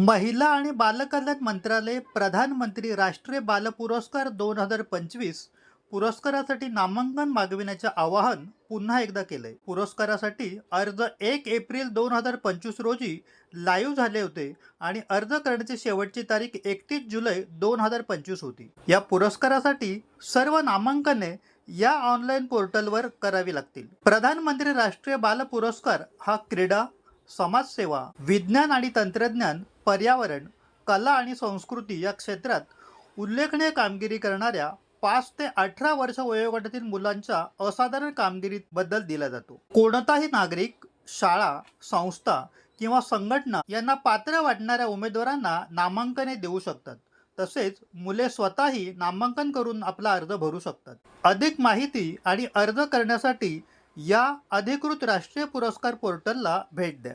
महिला आणि बालकल्याण मंत्रालय प्रधानमंत्री राष्ट्रीय बाल पुरस्कार दोन हजार पंचवीस पुरस्कारासाठी नामांकन मागविण्याचे आवाहन पुन्हा एकदा केलंय. पुरस्कारासाठी अर्ज एक एप्रिल दोन हजार पंचवीस रोजी लाईव्ह झाले होते आणि अर्ज करण्याची शेवटची तारीख एकतीस जुलै दोन हजार पंचवीस होती. या पुरस्कारासाठी सर्व नामांकने या ऑनलाईन पोर्टलवर करावी लागतील. प्रधानमंत्री राष्ट्रीय बाल पुरस्कार हा क्रीडा समाजसेवा विज्ञान आणि तंत्रज्ञान पर्यावरण कला आणि संस्कृती या क्षेत्रात उल्लेखनीय कामगिरी करणाऱ्या पाच ते अठरा वर्ष वयोगटातील मुलांच्या असाधारण कामगिरीबद्दल दिला जातो. कोणताही नागरिक शाळा संस्था किंवा संघटना यांना पात्र वाटणाऱ्या उमेदवारांना नामांकने देऊ शकतात. तसेच मुले स्वतःही नामांकन करून आपला अर्ज भरू शकतात. अधिक माहिती आणि अर्ज करण्यासाठी या अधिकृत राष्ट्रीय पुरस्कार पोर्टलला भेट द्या.